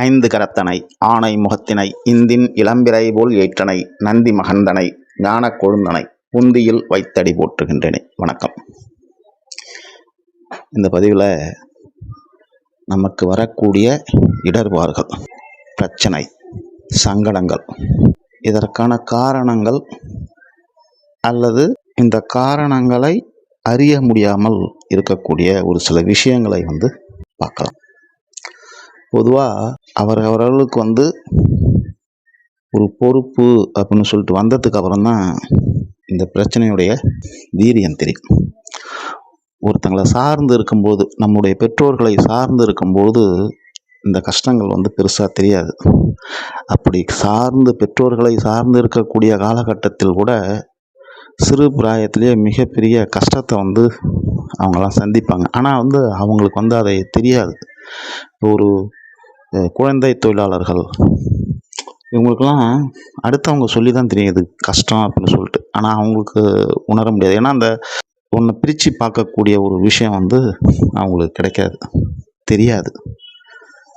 ஐந்து கரத்தனை ஆணை முகத்தினை இந்தின் இளம்பிறை போல் ஏற்றனை நந்தி மகந்தனை ஞானக் கொழுந்தனை புந்தியில் வைத்தடி போற்றுகின்றேனே. வணக்கம். இந்த பதிவில் நமக்கு வரக்கூடிய இடர்பாடுகள் பிரச்சனை சங்கடங்கள் இதற்கான காரணங்கள் அல்லது இந்த காரணங்களை அறிய முடியாமல் இருக்கக்கூடிய ஒரு சில விஷயங்களை வந்து பார்க்கலாம். பொதுவாக அவர் அவர்களுக்கு வந்து ஒரு பொறுப்பு அப்படின்னு சொல்லிட்டு வந்ததுக்கு அப்புறம் தான் இந்த பிரச்சனையுடைய வீரியம் தெரியும். ஒருத்தங்களை சார்ந்து இருக்கும்போது நம்முடைய பெற்றோர்களை சார்ந்து இருக்கும்போது இந்த கஷ்டங்கள் வந்து பெருசாக தெரியாது. அப்படி சார்ந்து பெற்றோர்களை சார்ந்து இருக்கக்கூடிய காலகட்டத்தில் கூட சிறு பிராயத்திலேயே மிகப்பெரிய கஷ்டத்தை வந்து அவங்களாம் சந்திப்பாங்க. ஆனால் வந்து அவங்களுக்கு வந்து அதை தெரியாது. இப்போ ஒரு குழந்தை தொழிலாளர்கள். இவங்களுக்கெல்லாம் அடுத்தவங்க சொல்லி தான் தெரியும் இது கஷ்டம் அப்படின்னு சொல்லிட்டு. ஆனால் அவங்களுக்கு உணர முடியாது. ஏன்னா அந்த ஒன்று பிரித்து பார்க்கக்கூடிய ஒரு விஷயம் வந்து அவங்களுக்கு கிடைக்காது. தெரியாது.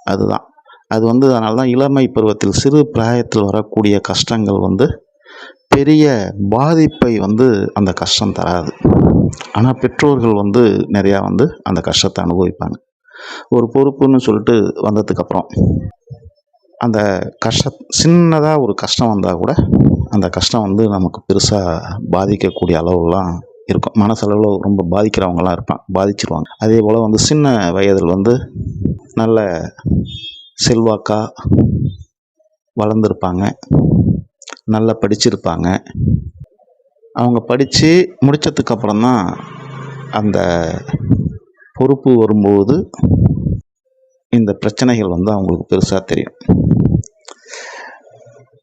அதுதான். அது வந்து அதனால தான் இளமை பருவத்தில் சிறு பிராயத்தில் வரக்கூடிய கஷ்டங்கள் வந்து பெரிய பாதிப்பை வந்து அந்த கஷ்டம் தராது. ஆனால் பெற்றோர்கள் வந்து நிறையா வந்து அந்த கஷ்டத்தை அனுபவிப்பாங்க. ஒரு பொறுப்புன்னு சொல்லிட்டு வந்ததுக்கப்புறம் அந்த கஷ்ட சின்னதாக ஒரு கஷ்டம் வந்தால் கூட அந்த கஷ்டம் வந்து நமக்கு பெருசாக பாதிக்கக்கூடிய அளவுலாம் இருக்கும். மனசளவில் ரொம்ப பாதிக்கிறவங்களாம் இருப்பான் பாதிச்சிருவாங்க. அதே போல் வந்து சின்ன வயதில் வந்து நல்ல செல்வாக்காக வளர்ந்துருப்பாங்க நல்லா படிச்சிருப்பாங்க. அவங்க படித்து முடித்ததுக்கப்புறம் தான் அந்த பொறுப்பு வரும்போது இந்த பிரச்சனைகள் வந்து அவங்களுக்கு பெருசாக தெரியும்.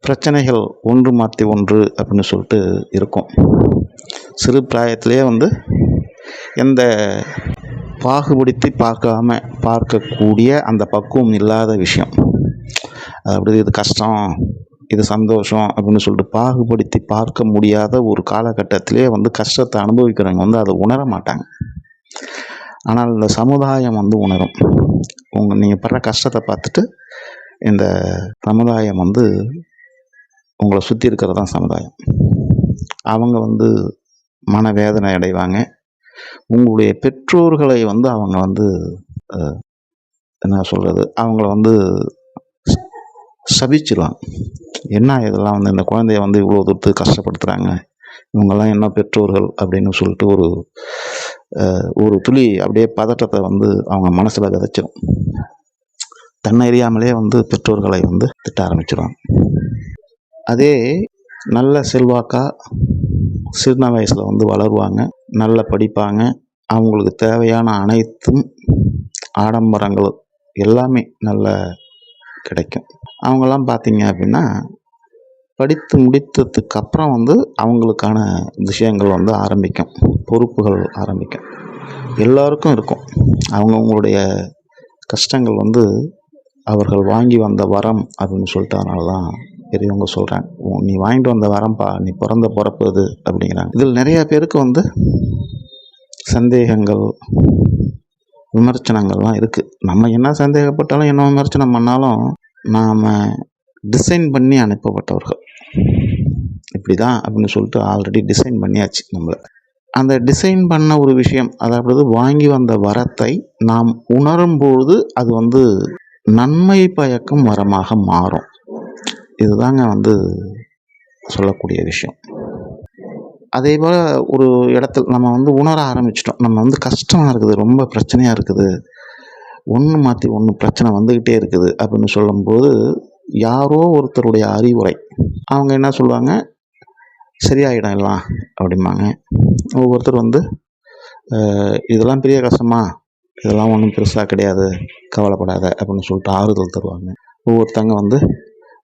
பிரச்சனைகள் ஒன்று மாற்றி ஒன்று அப்படின்னு சொல்லிட்டு இருக்கும். சிறு பிராயத்திலேயே வந்து எந்த பாகுபடுத்தி பார்க்காம பார்க்கக்கூடிய அந்த பக்குவம் இல்லாத விஷயம். அதாவது இது கஷ்டம் இது சந்தோஷம் அப்படின்னு சொல்லிட்டு பாகுபடுத்தி பார்க்க முடியாத ஒரு காலகட்டத்திலே வந்து கஷ்டத்தை அனுபவிக்கிறவங்க வந்து அதை உணர மாட்டாங்க. ஆனால் இந்த சமுதாயம் வந்து உணரும். உங்கள் நீங்கள் படுற கஷ்டத்தை பார்த்துட்டு இந்த சமுதாயம் வந்து உங்களை சுற்றி இருக்கிறது தான் சமுதாயம். அவங்க வந்து மனவேதனை அடைவாங்க. உங்களுடைய பெற்றோர்களை வந்து அவங்க வந்து என்ன சொல்கிறது அவங்கள வந்து சபிச்சிடலாம் என்ன இதெல்லாம் வந்து இந்த குழந்தைய வந்து இவ்வளோ தூரத்துக்கு கஷ்டப்படுத்துகிறாங்க இவங்கெல்லாம் என்ன பெற்றோர்கள் அப்படின்னு சொல்லிட்டு ஒரு ஒரு துளி அப்படியே பதட்டத்தை வந்து அவங்க மனசில் விதைச்சிடும் தன்னை அறியாமலே வந்து பெற்றோர்களை வந்து திட்ட ஆரம்பிச்சிடுவாங்க அதே நல்ல செல்வாக்கா சின்ன வயசில் வந்து வளருவாங்க நல்லா படிப்பாங்க. அவங்களுக்கு தேவையான அனைத்தும் ஆடம்பரங்கள் எல்லாமே நல்ல கிடைக்கும். அவங்கெல்லாம் பார்த்தீங்க அப்படின்னா படித்து முடித்ததுக்கு அப்புறம் வந்து அவங்களுக்கான விஷயங்கள் வந்து ஆரம்பிக்கும். பொறுப்புகள் ஆரம்பிக்கும். எல்லாருக்கும் இருக்கும். அவங்கவுங்களுடைய கஷ்டங்கள் வந்து அவர்கள் வாங்கி வந்த வரம் அப்படின்னு சொல்லிட்டு அதனால தான் பெரியவங்க சொல்கிறாங்க நீ வாங்கிட்டு வந்த வரம்பா? நீ பிறந்த பிறப்பு இது அப்படிங்கிறாங்க. இதில் நிறையா பேருக்கு வந்து சந்தேகங்கள் விமர்சனங்கள்லாம் இருக்குது நம்ம என்ன சந்தேகப்பட்டாலும் என்ன விமர்சனம் பண்ணாலும் நாம் டிசைன் பண்ணி அனுப்பப்பட்டவர்கள். இப்படி தான் அப்படின்னு சொல்லிட்டு ஆல்ரெடி டிசைன் பண்ணியாச்சு நம்மளை. அந்த டிசைன் பண்ண ஒரு விஷயம் அதாவது வாங்கி வந்த வரத்தை நாம் உணரும்பொழுது அது வந்து நன்மை பயக்கும் வரமாக மாறும். இதுதாங்க வந்து சொல்லக்கூடிய விஷயம். அதே போல் ஒரு இடத்துல நம்ம வந்து உணர ஆரம்பிச்சிட்டோம். நம்ம வந்து கஷ்டமாக இருக்குது ரொம்ப பிரச்சனையாக இருக்குது. ஒன்று மாற்றி ஒன்று பிரச்சனை வந்துக்கிட்டே இருக்குது அப்படின்னு சொல்லும்போது யாரோ ஒருத்தருடைய அறிவுரை. அவங்க என்ன சொல்லுவாங்க? சரியாயிடும் எல்லாம் அப்படிம்பாங்க. ஒவ்வொருத்தர் வந்து இதெல்லாம் பெரிய கஷ்டமா இதெல்லாம் ஒன்றும் பெருசாக கிடையாது. கவலைப்படாத அப்படின்னு சொல்லிட்டு ஆறுதல் தருவாங்க. ஒவ்வொருத்தங்க வந்து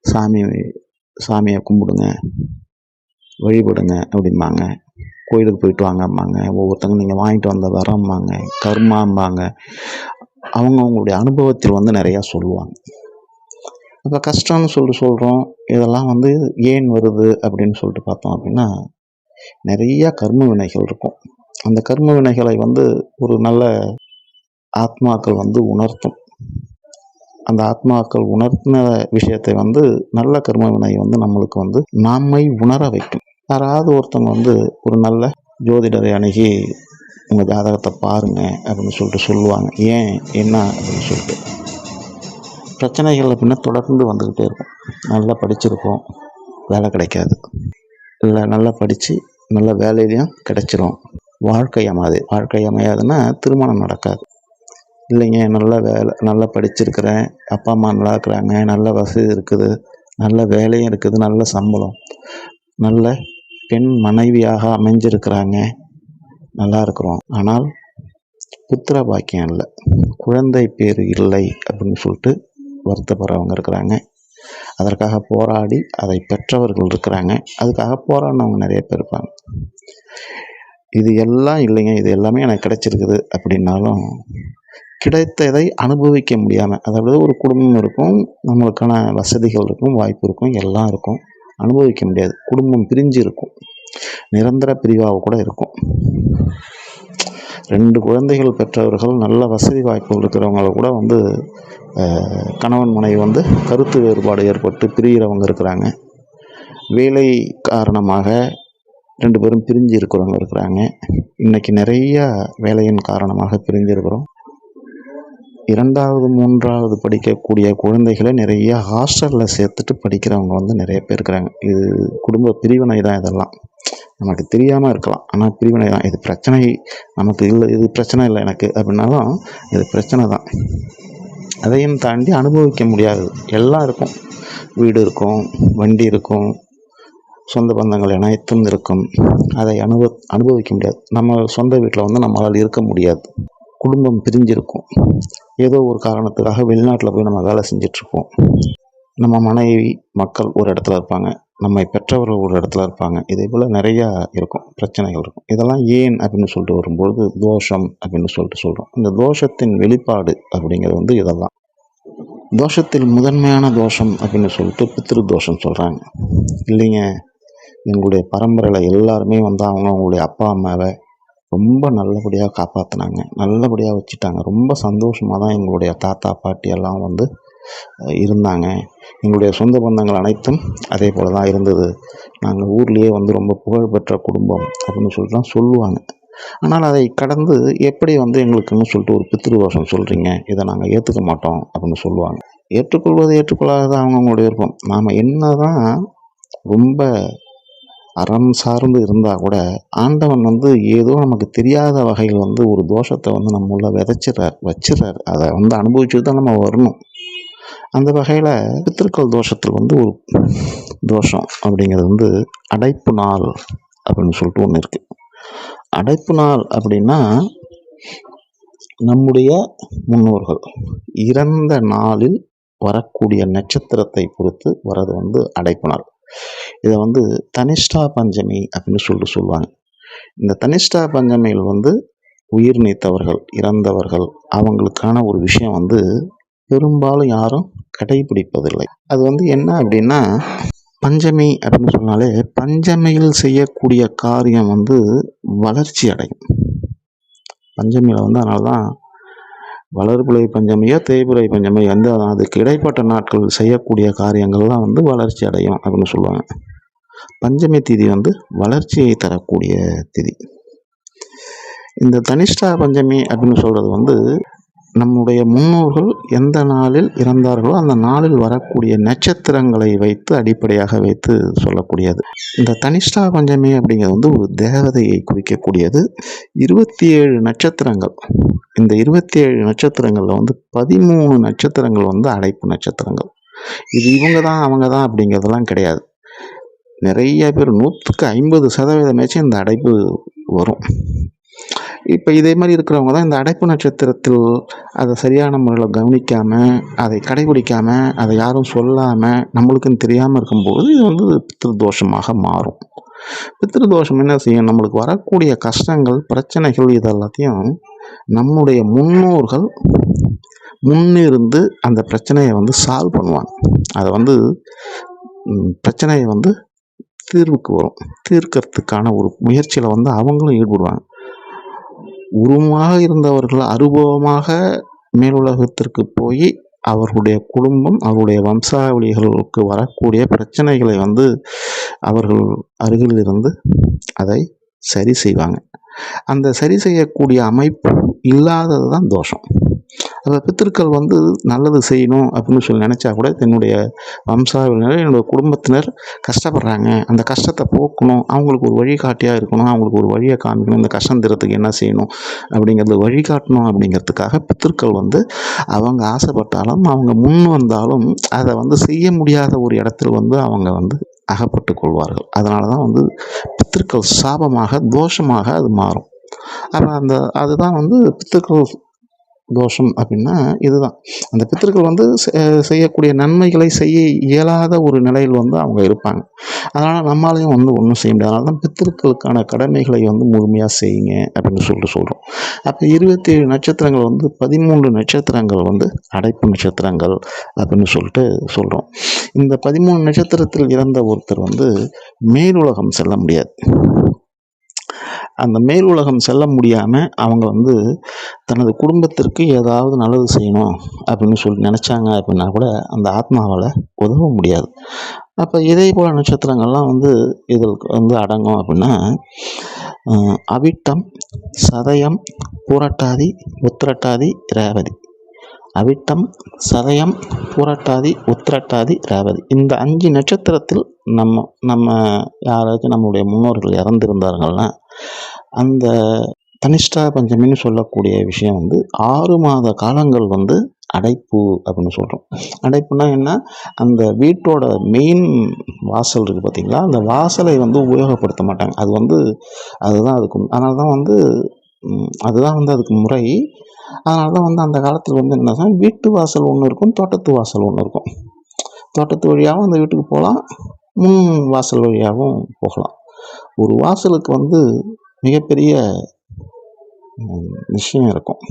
சாமி சாமியை கும்பிடுங்க. வழிபடுங்க அப்படிம்பாங்க. கோயிலுக்கு போயிட்டு வாங்கம்பாங்க. ஒவ்வொருத்தங்க நீங்கள் வாங்கிட்டு வந்த வரம்பாங்க கர்மாம்பாங்க. அவங்க அவங்களுடைய அனுபவத்தில் வந்து நிறையா சொல்லுவாங்க. அப்போ கஷ்டம்னு சொல்லிட்டு சொல்கிறோம் இதெல்லாம் வந்து ஏன் வருது அப்படின்னு சொல்லிட்டு பார்த்தோம் அப்படின்னா நிறையா கர்ம வினைகள் இருக்கும். அந்த கர்ம வினைகளை வந்து ஒரு நல்ல ஆத்மாக்கள் வந்து உணர்த்தும். அந்த ஆத்மாக்கள் உணர்த்தின விஷயத்தை வந்து நல்ல கர்ம வினை வந்து நம்மளுக்கு வந்து நம்மை உணர வைக்கும். யாராவது ஒருத்தவங்க வந்து ஒரு நல்ல ஜோதிடரை அணுகி உங்கள் ஜாதகத்தை பாருங்க அப்படின்னு சொல்லிட்டு சொல்லுவாங்க. ஏன்? என்ன? அப்படின்னு சொல்லிட்டு. பிரச்சனைகள் அப்படின்னா தொடர்ந்து வந்துக்கிட்டே இருக்கும். நல்லா படிச்சிருப்போம். வேலை கிடைக்காது. இல்லை நல்லா படித்து நல்ல வேலையிலையும் கிடைச்சிரும். வாழ்க்கை அமையாது. வாழ்க்கை அமையாதுன்னா திருமணம் நடக்காது. இல்லைங்க நல்ல வேலை நல்லா படிச்சிருக்கிறேன். அப்பா அம்மா நல்லா இருக்கிறாங்க. நல்ல வசதி இருக்குது. நல்ல வேலையும் இருக்குது. நல்ல சம்பளம். நல்ல பெண் மனைவியாக அமைஞ்சிருக்கிறாங்க. நல்லா இருக்கிறோம். ஆனால் புத்திர பாக்கியம் இல்லை. குழந்தை பேர் இல்லை அப்படின்னு சொல்லிட்டு வருத்தப்படுறவங்க இருக்கிறாங்க. அதற்காக போராடி அதை பெற்றவர்கள் இருக்கிறாங்க. அதுக்காக போராடினவங்க நிறைய பேர் இருப்பாங்க. இது எல்லாம் இல்லைங்க. இது எல்லாமே எனக்கு கிடைச்சிருக்குது அப்படின்னாலும் கிடைத்ததை அனுபவிக்க முடியாமல் அதாவது ஒரு குடும்பம் இருக்கும் நம்மளுக்கான வசதிகள் இருக்கும் வாய்ப்பு இருக்கும் எல்லாம் இருக்கும். அனுபவிக்க முடியாது. குடும்பம் பிரிஞ்சு இருக்கும். நிரந்தர பிரிவாக கூட இருக்கும். ரெண்டு குழந்தைகள் பெற்றவர்கள் நல்ல வசதி வாய்ப்புகள் இருக்கிறவங்கள கூட வந்து கணவன் மனைவி வந்து கருத்து வேறுபாடு ஏற்பட்டு பிரிகிறவங்க இருக்கிறாங்க. வேலை காரணமாக ரெண்டு பேரும் பிரிஞ்சு இருக்கிறவங்க இருக்கிறாங்க. இன்றைக்கி நிறையா வேலையின் காரணமாக பிரிஞ்சு இருக்கிறோம். இரண்டாவது மூன்றாவது படிக்கக்கூடிய குழந்தைகளை நிறைய ஹாஸ்டலில் சேர்த்துட்டு படிக்கிறவங்க வந்து நிறைய பேர் இருக்கிறாங்க. இது குடும்ப பிரிவினை தான் இதெல்லாம். நமக்கு தெரியாமல் இருக்கலாம். ஆனால் பிரிவினை தான். இது பிரச்சனை நமக்கு இல்லை. இது பிரச்சனை இல்லை எனக்கு அப்படின்னாலும் இது பிரச்சனை தான். அதையும் தாண்டி அனுபவிக்க முடியாது. எல்லாம் இருக்கும். வீடு இருக்கும் வண்டி இருக்கும் சொந்த பந்தங்கள் அனைத்தும் இருக்கும். அதை அனுபவ அனுபவிக்க முடியாது. நம்ம சொந்த வீட்டில் வந்து நம்மளால் இருக்க முடியாது. குடும்பம் பிரிஞ்சிருக்கும். ஏதோ ஒரு காரணத்துக்காக வெளிநாட்டில் போய் நம்ம வேலை செஞ்சிட்ருப்போம். நம்ம மனைவி மக்கள் ஒரு இடத்துல இருப்பாங்க. நம்மை பெற்றவர்கள் ஒரு இடத்துல இருப்பாங்க. இதே போல் நிறையா இருக்கும் பிரச்சனைகள் இருக்கும். இதெல்லாம் ஏன் அப்படின்னு சொல்லிட்டு வரும்பொழுது தோஷம் அப்படின்னு சொல்லிட்டு சொல்கிறோம் இந்த தோஷத்தின் வெளிப்பாடு அப்படிங்கிறது வந்து இதெல்லாம். தோஷத்தில் முதன்மையான தோஷம் அப்படின்னு சொல்லிட்டு பித்ரு தோஷம் சொல்கிறாங்க இல்லைங்க எங்களுடைய பரம்பரையில் எல்லாருமே வந்து அவங்க அவங்களுடைய அப்பா அம்மாவை ரொம்ப நல்லபடியாக காப்பாற்றினாங்க நல்லபடியாக வச்சுட்டாங்க. ரொம்ப சந்தோஷமாக தான் எங்களுடைய தாத்தா பாட்டி எல்லாம் வந்து இருந்தாங்க. எங்களுடைய சொந்த பந்தங்கள் அனைத்தும் அதே போல் தான் இருந்தது. நாங்கள் ஊர்லேயே வந்து ரொம்ப புகழ்பெற்ற குடும்பம் அப்படின்னு சொல்லிட்டு தான் சொல்லுவாங்க. ஆனால் அதை கடந்து எப்படி வந்து எங்களுக்குன்னு சொல்லிட்டு ஒரு பித்திருவாசம் சொல்கிறீங்க இதை நாங்கள் ஏற்றுக்க மாட்டோம் அப்படின்னு சொல்லுவாங்க. ஏற்றுக்கொள்வது ஏற்றுக்கொள்ளாதது அவங்கவுங்களுடைய விருப்பம். நாம் என்ன தான் ரொம்ப அறம் சார்ந்து இருந்தால் கூட ஆண்டவன் வந்து ஏதோ நமக்கு தெரியாத வகையில் வந்து ஒரு தோஷத்தை வந்து நம்ம உள்ள விதைச்சிடுறார் வச்சிடுறார். அதை வந்து அனுபவிச்சு தான் நம்ம வரணும். அந்த வகையில் பித்திருக்கள் தோஷத்தில் வந்து ஒரு தோஷம் அப்படிங்கிறது வந்து அடைப்பு நாள் அப்படின்னு சொல்லிட்டு ஒன்று இருக்குது அடைப்பு நாள் அப்படின்னா நம்முடைய முன்னோர்கள் இறந்த நாளில் வரக்கூடிய நட்சத்திரத்தை பொறுத்து வர்றது வந்து அடைப்பு நாள். இதை வந்து தனிஷ்டா பஞ்சமி அப்படின்னு சொல்லிட்டு சொல்லுவாங்க. இந்த தனிஷ்டா பஞ்சமியில் வந்து உயிர் நீத்தவர்கள் இறந்தவர்கள் அவங்களுக்கான ஒரு விஷயம் வந்து பெரும்பாலும் யாரும் கடைபிடிப்பதில்லை அது வந்து என்ன அப்படின்னா பஞ்சமி அப்படின்னு சொன்னாலே பஞ்சமியில் செய்யக்கூடிய காரியம் வந்து வளர்ச்சி அடையும். பஞ்சமியில் வந்து அதனால தான் வளர்புலை பஞ்சமியோ தேய்பிறை பஞ்சமியோ எந்த அதுக்கு இடைப்பட்ட நாட்கள் செய்யக்கூடிய காரியங்கள்லாம் வந்து வளர்ச்சி அடையும் அப்படின்னு சொல்லுவாங்க. பஞ்சமி திதி வந்து வளர்ச்சியை தரக்கூடிய திதி. இந்த தனிஷ்டா பஞ்சமி அப்படின்னு சொல்கிறது வந்து நம்முடைய முன்னோர்கள் எந்த நாளில் இறந்தார்களோ அந்த நாளில் வரக்கூடிய நட்சத்திரங்களை வைத்து அடிப்படையாக வைத்து சொல்லக்கூடியது. இந்த தனிஷ்டா பஞ்சமி அப்படிங்கிறது வந்து ஒரு தேவதையை குறிக்கக்கூடியது. இருபத்தி ஏழு நட்சத்திரங்கள். இந்த இருபத்தி ஏழு நட்சத்திரங்களில் வந்து பதிமூணு நட்சத்திரங்கள் வந்து அடைப்பு நட்சத்திரங்கள். இது இவங்க தான் அவங்க தான் அப்படிங்கிறதெல்லாம் கிடையாது. நிறைய பேர் நூற்றுக்கு ஐம்பது சதவீதமேச்சும் இந்த அடைப்பு வரும். இப்போ இதே மாதிரி இருக்கிறவங்க தான் இந்த அடைப்பு நட்சத்திரத்தில் அதை சரியான முறையில் கவனிக்காமல் அதை கடைபிடிக்காமல் அதை யாரும் சொல்லாமல் நம்மளுக்குன்னு தெரியாமல் இருக்கும்போது இது வந்து பித்திருதோஷமாக மாறும். பித்திருதோஷம் என்ன செய்யும்? நம்மளுக்கு வரக்கூடிய கஷ்டங்கள் பிரச்சனைகள் இது எல்லாத்தையும் நம்முடைய முன்னோர்கள் முன்னிருந்து அந்த பிரச்சனையை வந்து சால்வ் பண்ணுவாங்க. அதை வந்து பிரச்சனையை வந்து தீர்வுக்கு வரும். தீர்க்கறதுக்கான ஒரு முயற்சியில் வந்து அவங்களும் ஈடுபடுவாங்க. உருவமாக இருந்தவர்கள் அனுபவமாக மேலுலகத்திற்கு போய் அவர்களுடைய குடும்பம் அவருடைய வம்சாவளிகளுக்கு வரக்கூடிய பிரச்சனைகளை வந்து அவர்கள் அருகில் இருந்து அதை சரி செய்வாங்க. அந்த சரி செய்யக்கூடிய அமைப்பு இல்லாதது தான் தோஷம். அந்த பித்திருக்கள் வந்து நல்லது செய்யணும் அப்படின்னு சொல்லி நினச்சா கூட என்னுடைய வம்சாவினர் என்னுடைய குடும்பத்தினர் கஷ்டப்படுறாங்க. அந்த கஷ்டத்தை போக்கணும். அவங்களுக்கு ஒரு வழிகாட்டியாக இருக்கணும். அவங்களுக்கு ஒரு வழியை காமிக்கணும். இந்த கஷ்டம் தீரத்துக்கு என்ன செய்யணும்? அப்படிங்கிறது வழிகாட்டணும் அப்படிங்கிறதுக்காக பித்திருக்கள் வந்து அவங்க ஆசைப்பட்டாலும் அவங்க முன் வந்தாலும் அதை வந்து செய்ய முடியாத ஒரு இடத்தில் வந்து அவங்க வந்து அகப்பட்டு கொள்வார்கள். அதனால தான் வந்து பித்திருக்கள் சாபமாக தோஷமாக அது மாறும். அப்போ அந்த அதுதான் வந்து பித்திருக்கள் தோஷம் அப்படின்னா இதுதான். அந்த பித்திருக்கள் வந்து செ- செய்யக்கூடிய நன்மைகளை செய்ய இயலாத ஒரு நிலையில் வந்து அவங்க இருப்பாங்க. அதனால் நம்மளாலையும் வந்து ஒன்றும் செய்ய முடியாது. அதனால தான் பித்திருக்களுக்கான கடமைகளை வந்து முழுமையாக செய்யுங்க அப்படின்னு சொல்லிட்டு சொல்கிறோம் அப்போ இருபத்தி ஏழு நட்சத்திரங்கள் வந்து பதிமூன்று நட்சத்திரங்கள் வந்து அடைப்பு நட்சத்திரங்கள் அப்படின்னு சொல்லிட்டு சொல்கிறோம் இந்த பதிமூணு நட்சத்திரத்தில் இறந்த ஒருத்தர் வந்து மேலுலகம் செல்ல முடியாது. அந்த மேல் உலகம் செல்ல முடியாமல் அவங்க வந்து தனது குடும்பத்திற்கு ஏதாவது நல்லது செய்யணும் அப்படின்னு சொல்லி நினச்சாங்க அப்படின்னா கூட அந்த ஆத்மாவால் உதவ முடியாது. அப்போ இதே போல் நட்சத்திரங்கள்லாம் வந்து இதில் வந்து அடங்கும் அப்படின்னா அவிட்டம் சதயம் பூரட்டாதி உத்திரட்டாதி ரேவதி. அவிட்டம் சதயம் பூரட்டாதி உத்திரட்டாதி ரேவதி. இந்த அஞ்சு நட்சத்திரத்தில் நம்ம நம்ம யாராச்சும் நம்மளுடைய முன்னோர்கள் இறந்திருந்தார்கள்னா அந்த தனிஷ்டா பஞ்சமின்னு சொல்லக்கூடிய விஷயம் வந்து ஆறு மாத காலங்கள் வந்து அடைப்பு அப்படின்னு சொல்கிறோம் அடைப்புனா என்ன? அந்த வீட்டோட மெயின் வாசல் இருக்குது பார்த்திங்களா அந்த வாசலை வந்து உபயோகப்படுத்த மாட்டாங்க. அது வந்து அதுதான் அதுக்கு அதனால தான் வந்து அதுதான் வந்து அதுக்கு முறை. அதனால தான் வந்து அந்த காலத்தில் வந்து என்ன வீட்டு வாசல் ஒன்று இருக்கும் தோட்டத்து வாசல் ஒன்று இருக்கும். தோட்டத்து வழியாகவும் அந்த வீட்டுக்கு போகலாம் முன் வாசல் வழியாகவும் போகலாம். ஒரு வாசலுக்கு வந்து மிகப்பெரிய விஷயம் இருக்கும்.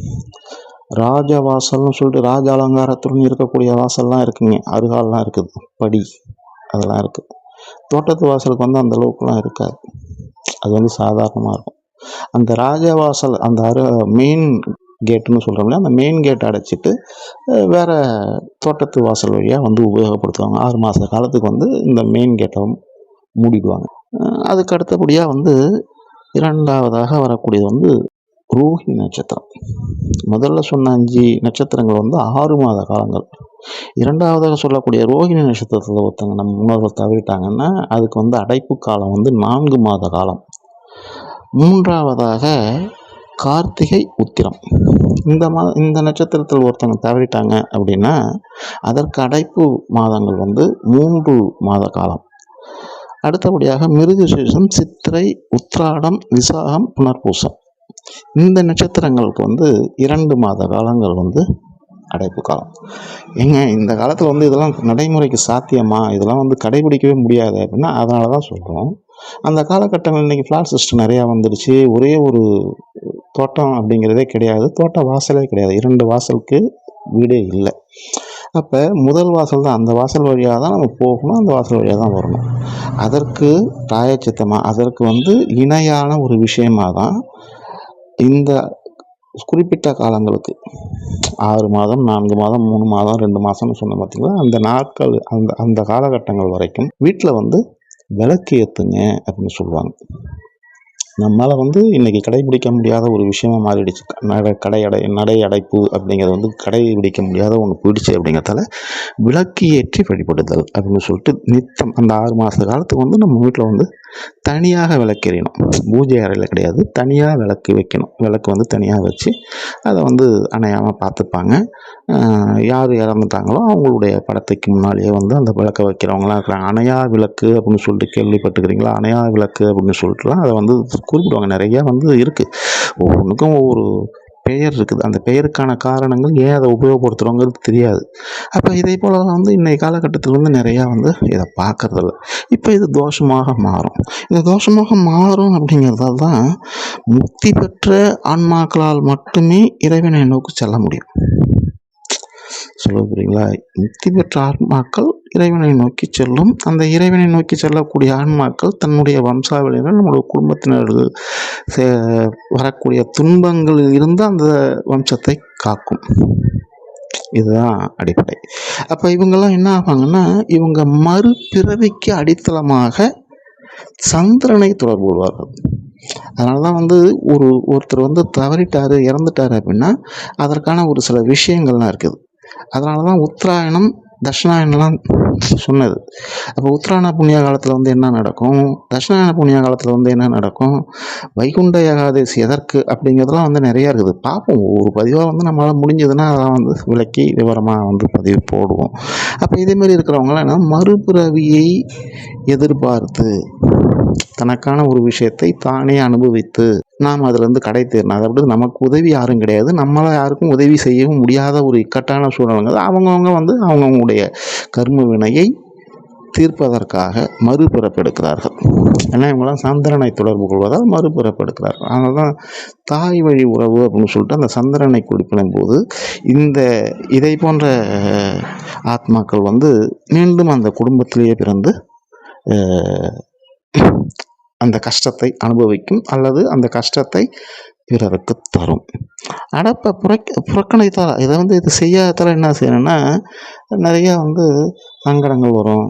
ராஜ வாசல்னு சொல்லிட்டு ராஜ அலங்காரத்துடன் இருக்கக்கூடிய வாசல்லாம் இருக்குங்க. அருகால்லாம் இருக்குது. படி அதெல்லாம் இருக்குது. தோட்டத்து வாசலுக்கு வந்து அந்த அளவுக்குலாம் இருக்காது. அது வந்து சாதாரணமாக இருக்கும். அந்த ராஜ வாசல் அந்த அரு மெயின் கேட்டுன்னு சொல்கிறோம்ல அந்த மெயின் கேட் அடைச்சிட்டு வேறு வேற தோட்டத்து வாசல் வழியாக வந்து உபயோகப்படுத்துவாங்க. ஆறு மாத காலத்துக்கு வந்து இந்த மெயின் கேட்டை மூடிடுவாங்க. அதுக்கு அடுத்தபடியாக வந்து இரண்டாவதாக வரக்கூடியது வந்து ரோஹிணி நட்சத்திரம். முதல்ல சொன்ன அஞ்சு நட்சத்திரங்கள் வந்து ஆறு மாத காலங்கள். இரண்டாவதாக சொல்லக்கூடிய ரோஹிணி நட்சத்திரத்தில் ஒருத்தங்க நம்ம முன்னோர்கள் தவறிட்டாங்கன்னா அதுக்கு வந்து அடைப்பு காலம் வந்து நான்கு மாத காலம். மூன்றாவதாக கார்த்திகை உத்திரம். இந்த மா இந்த நட்சத்திரத்தில் ஒருத்தவங்க தவறிட்டாங்க அப்படின்னா அதற்கு அடைப்பு மாதங்கள் வந்து மூன்று மாத காலம். அடுத்தபடியாக மிருகசீரிஷம் சித்திரை உத்ராடம் விசாகம் புனர்பூசம். இந்த நட்சத்திரங்களுக்கு வந்து இரண்டு மாத காலங்கள் வந்து அடைப்பு காலம். ஏங்க இந்த காலத்தில் வந்து இதெல்லாம் நடைமுறைக்கு சாத்தியமா? இதெல்லாம் வந்து கடைபிடிக்கவே முடியாது அப்படின்னா அதனால தான் சொல்கிறோம் அந்த காலகட்டங்கள் இன்றைக்கி ஃப்ளாட் சிஸ்டம் நிறையா வந்துடுச்சு. ஒரே ஒரு தோட்டம் அப்படிங்கிறதே கிடையாது. தோட்ட வாசலே கிடையாது. இரண்டு வாசலுக்கு வீடே இல்லை. அப்போ முதல் வாசல் தான் அந்த வாசல் வழியாக தான் நம்ம போகணும் அந்த வாசல் வழியாக தான் வரணும். அதற்கு பிராயச்சித்தமாக அதற்கு வந்து இணையான ஒரு விஷயமாக தான் இந்த குறிப்பிட்ட காலங்களுக்கு ஆறு மாதம் நான்கு மாதம் மூணு மாதம் ரெண்டு மாதம்னு சொன்ன பார்த்திங்கன்னா அந்த நாட்கள் அந்த அந்த காலகட்டங்கள் வரைக்கும் வீட்டில் வந்து விளக்கு ஏற்றுங்க அப்படின்னு சொல்லுவாங்க. நம்மளால் வந்து இன்றைக்கி கடைபிடிக்க முடியாத ஒரு விஷயமா மாறிடுச்சு. நட கடை அடை நடை அடைப்பு அப்படிங்கிறது வந்து கடைபிடிக்க முடியாத ஒன்று போயிடுச்சு அப்படிங்கிறதால விளக்கு ஏற்றி வழிபடுதல் அப்படின்னு சொல்லிட்டு நித்தம் அந்த ஆறு மாத காலத்துக்கு வந்து நம்ம வீட்டில் வந்து தனியாக விளக்கு எறியணும் பூஜை அறையில் கிடையாது. தனியாக விளக்கு வைக்கணும். விளக்கு வந்து தனியாக வச்சு அதை வந்து அணையாமல் பார்த்துப்பாங்க. யார் இறந்துட்டாங்களோ அவங்களுடைய படத்துக்கு முன்னாடியே வந்து அந்த விளக்கை வைக்கிறவங்களாம் இருக்கிறாங்க. அணையா விளக்கு அப்படின்னு சொல்லிட்டு கேள்விப்பட்டுக்கிறீங்களா அணையா விளக்கு அப்படின்னு சொல்லிட்டுலாம் அதை வந்து குறிப்பிடுவாங்க நிறையா வந்து இருக்குது ஒவ்வொன்றுக்கும் ஒவ்வொரு பெயர் இருக்குது. அந்த பெயருக்கான காரணங்கள் ஏன் அதை உபயோகப்படுத்துகிறோங்கிறது தெரியாது. அப்போ இதே போல் வந்து இன்றைய காலகட்டத்தில் வந்து நிறையா வந்து இதை பார்க்கறதில்ல. இப்போ இது தோஷமாக மாறும். இது தோஷமாக மாறும் அப்படிங்கிறதால தான் முக்தி பெற்ற ஆன்மாக்களால் மட்டுமே இறைவனை நோக்கி செல்ல முடியும். சொல்ல புரியுங்களா முக்தி பெற்ற ஆன்மாக்கள் இறைவனை நோக்கி செல்லும். அந்த இறைவனை நோக்கி செல்லக்கூடிய ஆன்மாக்கள் தன்னுடைய வம்சாவளியினர் நம்முடைய குடும்பத்தினர்கள் வரக்கூடிய துன்பங்களில் இருந்து அந்த வம்சத்தை காக்கும். இதுதான் அடிப்படை. அப்போ இவங்கெல்லாம் என்ன ஆவாங்கன்னா இவங்க மறுபிறவிக்கு அடித்தளமாக சந்திரனை தொடர்பு கொள்வார்கள். அதனால தான் வந்து ஒரு ஒருத்தர் வந்து தவறிட்டாரு இறந்துட்டாரு அப்படின்னா அதற்கான ஒரு சில விஷயங்கள்லாம் இருக்குது. அதனால தான் உத்தராயணம் தட்சிணாயனம்லாம் சொன்னது. அப்போ உத்தராயண புண்ணிய காலத்தில் வந்து என்ன நடக்கும்? தட்சிணாயன புண்ணிய காலத்தில் வந்து என்ன நடக்கும்? வைகுண்ட ஏகாதசி எதற்கு அப்படிங்கிறதுலாம் வந்து நிறையா இருக்குது. பார்ப்போம். ஒரு பதிவாக வந்து நம்மளால் முடிஞ்சதுன்னா அதெல்லாம் வந்து விளக்கி விவரமாக வந்து பதிவு போடுவோம். அப்போ இதேமாரி இருக்கிறவங்களாம் என்ன? மறுபிறவியை எதிர்பார்த்து. தனக்கான ஒரு விஷயத்தை தானே அனுபவித்து நாம் அதுலேருந்து கடை தேரணும் அதாவது நமக்கு உதவி யாரும் கிடையாது. நம்மளால் யாருக்கும் உதவி செய்யவும் முடியாத ஒரு இக்கட்டான சூழ்நிலைங்கிறது அவங்கவுங்க வந்து அவங்கவுங்களுடைய கர்ம வினையை தீர்ப்பதற்காக மறுபிறப்பெடுக்கிறார்கள். ஏன்னா இவங்களாம் சந்திரனை தொடர்பு கொள்வதால் மறுபிறப்பெடுக்கிறார்கள். அதனால தான் தாய் வழி உறவு அப்படின்னு சொல்லிட்டு அந்த சந்திரனை குறிப்பிடும் போது இந்த இதை போன்ற ஆத்மாக்கள் வந்து மீண்டும் அந்த குடும்பத்திலேயே பிறந்து அந்த கஷ்டத்தை அனுபவிக்கும் அல்லது அந்த கஷ்டத்தை பிறருக்கு தரும். அடப்பை புறக்க புறக்கணித்தால் இதை வந்து இது செய்யாதால என்ன செய்யணும்னா நிறையா வந்து சங்கடங்கள் வரும்.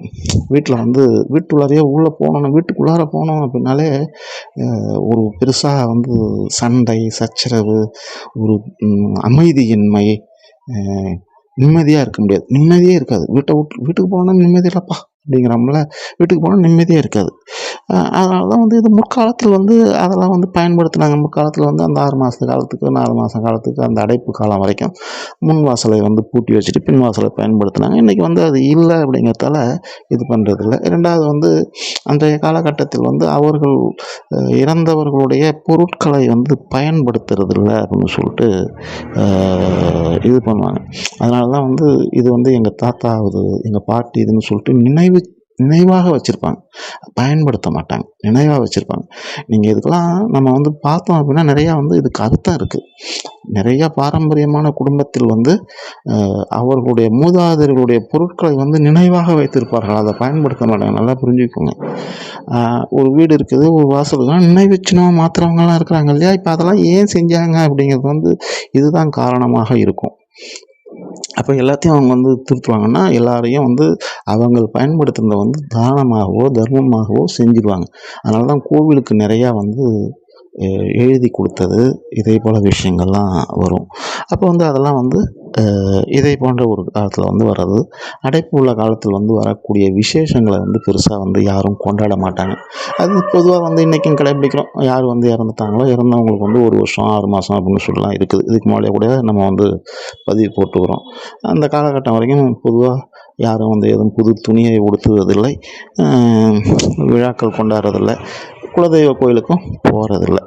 வீட்டில் வந்து வீட்டுள்ளாரையே உள்ளே போனோம் வீட்டுக்குள்ளார போனோம் அப்படின்னாலே ஒரு பெருசாக வந்து சண்டை சச்சரவு ஒரு அமைதியின்மை நிம்மதியாக இருக்க முடியாது. நிம்மதியே இருக்காது. வீட்டை விட்டு வீட்டுக்கு போனோம்னா நிம்மதி இல்லைப்பா. அப்படிங்கிறோம்ல வீட்டுக்கு போனால் நிம்மதியாக இருக்காது. அதனால தான் வந்து இது முற்காலத்தில் வந்து அதெல்லாம் வந்து பயன்படுத்தினாங்க. முற்காலத்தில் வந்து அந்த ஆறு மாத காலத்துக்கு நாலு மாத காலத்துக்கு அந்த அடைப்பு காலம் வரைக்கும் முன் வாசலை வந்து பூட்டி வச்சுட்டு பின் வாசலை பயன்படுத்தினாங்க. இன்றைக்கி வந்து அது இல்லை அப்படிங்கிறதால இது பண்ணுறதில்ல ரெண்டாவது வந்து அன்றைய காலகட்டத்தில் வந்து அவர்கள் இறந்தவர்களுடைய பொருட்களை வந்து பயன்படுத்துறதில்ல அப்படின்னு சொல்லிட்டு இது பண்ணுவாங்க. அதனால தான் வந்து இது வந்து எங்கள் தாத்தாவது எங்கள் பாட்டி இதுன்னு சொல்லிட்டு நினைவு நினைவாக வச்சுருப்பாங்க. பயன்படுத்த மாட்டாங்க. நினைவாக வச்சுருப்பாங்க. நீங்கள் இதுக்கெல்லாம் நம்ம வந்து பார்த்தோம் அப்படின்னா நிறையா வந்து இதுக்கு அர்த்தம் இருக்குது நிறையா பாரம்பரியமான குடும்பத்தில் வந்து அவர்களுடைய மூதாதையர்களுடைய பொருட்களை வந்து நினைவாக வைத்திருப்பார்கள். அதை பயன்படுத்த மாட்டாங்க. நல்லா புரிஞ்சுக்கோங்க. ஒரு வீடு இருக்குது ஒரு வாசலுக்கெல்லாம் இருக்குன்னா நினைவு சின்னமாக இருக்கிறாங்க இல்லையா? இப்போ அதெல்லாம் ஏன் செஞ்சாங்க அப்படிங்கிறது வந்து இதுதான் காரணமாக இருக்கும். அப்போ எல்லாத்தையும் அவங்க வந்து திருத்துவாங்கன்னா எல்லாரையும் வந்து அவங்க பயன்படுத்துனதை வந்து தானமாகவோ தர்மமாகவோ செஞ்சுருவாங்க. அதனால தான் கோவிலுக்கு நிறையா வந்து எழுதி கொடுத்தது இதே போல் விஷயங்கள்லாம் வரும். அப்போ வந்து அதெல்லாம் வந்து இதை இதே போன்ற ஒரு காலத்தில் வந்து வர்றது அடைப்பு உள்ள காலத்தில் வந்து வரக்கூடிய விசேஷங்களை வந்து பெருசாக வந்து யாரும் கொண்டாட மாட்டாங்க. அது பொதுவாக வந்து இன்றைக்கும் கடைபிடிக்கிறோம். யார் வந்து இறந்துட்டாங்களோ இறந்தவங்களுக்கு வந்து ஒரு வருஷம் ஆறு மாதம் அப்படின்னு சொல்லலாம் இருக்குது. இதுக்கு முன்னாடியே கூட நம்ம வந்து பதிவு போட்டுக்கிறோம் அந்த காலகட்டம் வரைக்கும் பொதுவாக யாரும் வந்து எதுவும் புது துணியை உடுத்துவதில்லை. விழாக்கள் கொண்டாடுறதில்லை. குலதெய்வ கோயிலுக்கும் போகிறதில்ல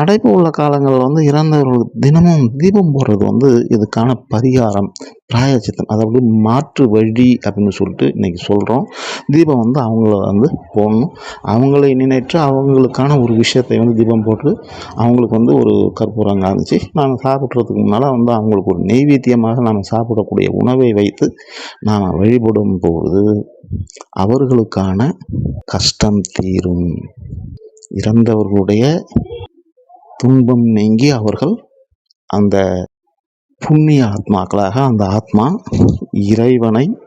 அடைப்பு உள்ள காலங்களில் வந்து இறந்தவர்களுக்கு தினமும் தீபம் போடுறது வந்து இதுக்கான பரிகாரம் பிராயச்சித்தம். அதாவது மாற்று வழி அப்படின்னு சொல்லிட்டு இன்றைக்கி சொல்கிறோம் தீபம் வந்து அவங்கள வந்து போடணும். அவங்களை நினைத்து அவங்களுக்கான ஒரு விஷயத்தை வந்து தீபம் போட்டு அவங்களுக்கு வந்து ஒரு கற்பூரம் காமிச்சு நாம் சாப்பிட்றதுக்கு முன்னால் வந்து அவங்களுக்கு ஒரு நெய்வேத்தியமாக நாம் சாப்பிடக்கூடிய உணவை வைத்து நாம் வழிபடும் பொழுது அவர்களுக்கான கஷ்டம் தீரும். இறந்தவர்களுடைய துன்பம் நீங்கி அவர்கள் அந்த புண்ணிய ஆத்மாக்களாக அந்த ஆத்மா இறைவனை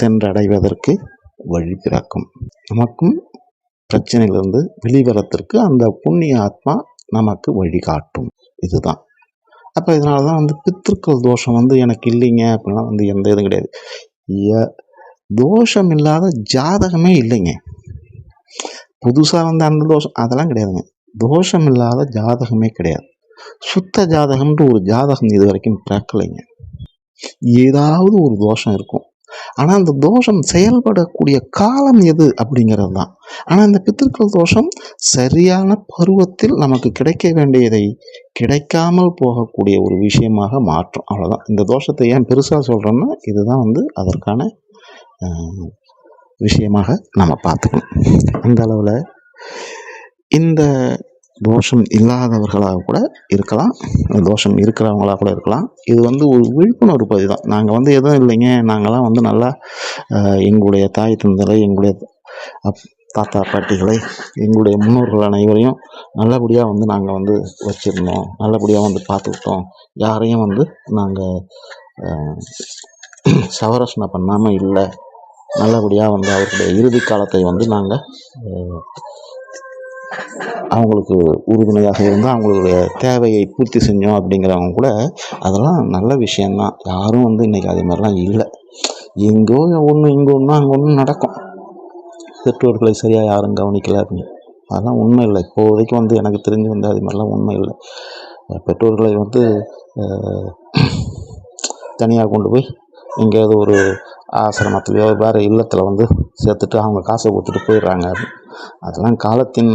சென்றடைவதற்கு வழி பிறக்கும். நமக்கும் பிரச்சனையிலிருந்து வெளிவரத்திற்கு அந்த புண்ணிய ஆத்மா நமக்கு வழிகாட்டும் இதுதான். அப்போ இதனால தான் வந்து பித்திருக்கள் தோஷம் வந்து எனக்கு இல்லைங்க அப்படின்னா வந்து எந்த இதுவும் கிடையாது. ஏ- தோஷம் இல்லாத ஜாதகமே இல்லைங்க. புதுசாக வந்த அந்த தோஷம். அதெல்லாம் கிடையாதுங்க. தோஷம் இல்லாத ஜாதகமே கிடையாது. சுத்த ஜாதகம்ன்ற ஒரு ஜாதகம் இது வரைக்கும் பிறக்கலைங்க. ஏதாவது ஒரு தோஷம் இருக்கும். ஆனால் அந்த தோஷம் செயல்படக்கூடிய காலம் எது அப்படிங்கிறது தான். ஆனால் இந்த பித்திருக்கள் தோஷம் சரியான பருவத்தில் நமக்கு கிடைக்க வேண்டியதை கிடைக்காமல் போகக்கூடிய ஒரு விஷயமாக மாற்றும். அவ்வளோதான் இந்த தோஷத்தை ஏன் பெருசாக சொல்கிறோன்னா இதுதான் வந்து அதற்கான விஷயமாக நம்ம பார்த்துக்கணும். அந்த அளவில் இந்த தோஷம் இல்லாதவர்களாக கூட இருக்கலாம். தோஷம் இருக்கிறவங்களாக கூட இருக்கலாம். இது வந்து ஒரு விழிப்புணர்வு பதிவு தான் நாங்கள் வந்து எதுவும் இல்லைங்க. நாங்களாம் வந்து நல்லா எங்களுடைய தாய் தந்தரை எங்களுடைய அப் தாத்தா பாட்டிகளை எங்களுடைய முன்னோர்கள் அனைவரையும் நல்லபடியாக வந்து நாங்கள் வந்து வச்சுருந்தோம். நல்லபடியாக வந்து பார்த்துக்கிட்டோம். யாரையும் வந்து நாங்கள் சவரசனை பண்ணாமல் இல்லை. நல்லபடியாக வந்து அவருடைய இறுதி காலத்தை வந்து நாங்கள் அவங்களுக்கு உறுதுணையாக இருந்து அவங்களுடைய தேவையை பூர்த்தி செஞ்சோம் அப்படிங்கிறவங்க கூட அதெல்லாம் நல்ல விஷயந்தான் யாரும் வந்து இன்றைக்கி அது மாதிரிலாம் இல்லை. எங்கோ ஒன்று இங்கே ஒன்று அங்கே ஒன்று நடக்கும். பெற்றோர்களை சரியாக யாரும் கவனிக்கல அப்படின்னு. அதெல்லாம் உண்மை இல்லை. இப்போதைக்கு வந்து எனக்கு தெரிஞ்சு வந்து அது மாதிரிலாம் உண்மை இல்லை. பெற்றோர்களை வந்து தனியாக கொண்டு போய் எங்கேயாவது ஒரு ஆசிரமத்துலேயோ வேறு இல்லத்தில் வந்து சேர்த்துட்டு அவங்க காசை கொடுத்துட்டு போயிடுறாங்க. அதெல்லாம் காலத்தின்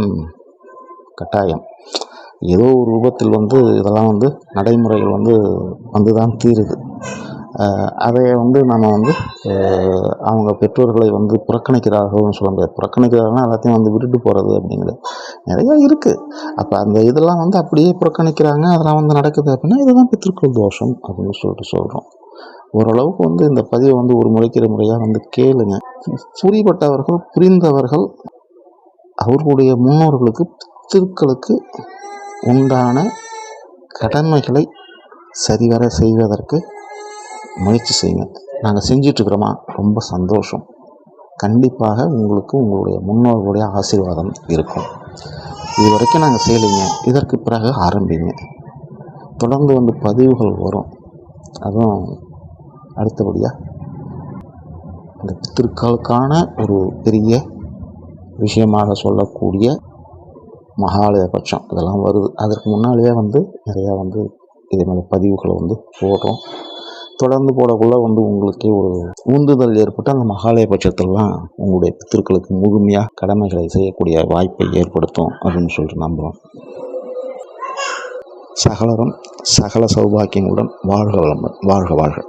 கட்டாயம். ஏதோ ஒரு ரூபத்தில் வந்து இதெல்லாம் வந்து நடைமுறைகள் வந்து வந்து தான் தீருது அதை வந்து நம்ம வந்து அவங்க பெற்றோர்களை வந்து புறக்கணிக்கிறார்கள்னு சொல்ல முடியாது. புறக்கணிக்கிறார்கள்னா எல்லாத்தையும் வந்து விட்டுட்டு போகிறது அப்படிங்கிறது. நிறையா இருக்குது அப்போ அந்த இதெல்லாம் வந்து அப்படியே புறக்கணிக்கிறாங்க. அதெல்லாம் வந்து நடக்குது அப்படின்னா இதுதான் பித்திருக்கள் தோஷம் அப்படின்னு சொல்லிட்டு சொல்கிறோம் ஓரளவுக்கு வந்து இந்த பதிவை வந்து ஒரு முறைக்கிற முறையாக வந்து கேளுங்க. புரிபட்டவர்கள் புரிந்தவர்கள் அவர்களுடைய முன்னோர்களுக்கு பித்திருக்களுக்கு உண்டான கடமைகளை சரிவர செய்வதற்கு முயற்சி செய்யுங்க. நாங்கள் செஞ்சிட்ருக்குறோமா? ரொம்ப சந்தோஷம். கண்டிப்பாக உங்களுக்கு உங்களுடைய முன்னோர்களுடைய ஆசீர்வாதம் இருக்கும். இது வரைக்கும் நாங்கள் செய்யலைங்க. இதற்கு பிறகு ஆரம்பிங்க. தொடர்ந்து வந்து பதிவுகள் வரும். அதுவும் அடுத்தபடியாக அந்த பித்திருக்களுக்கான ஒரு பெரிய விஷயமாக சொல்லக்கூடிய மகாலயபட்சம் இதெல்லாம் வருது. அதற்கு முன்னாலேயே வந்து நிறையா வந்து இதே மாதிரி பதிவுகளை வந்து போடுறோம். தொடர்ந்து போடக்குள்ள வந்து உங்களுக்கே ஒரு உந்துதல் ஏற்பட்டு அந்த மகாலயபட்சத்திலலாம் உங்களுடைய பித்திருக்களுக்கு முழுமையாக கடமைகளை செய்யக்கூடிய வாய்ப்பை ஏற்படுத்தும் அப்படின்னு சொல்லிட்டு நம்புகிறோம் சகலரும் சகல சௌபாக்கியங்களுடன் வாழ்க வளம் வாழ்க வாழ்க.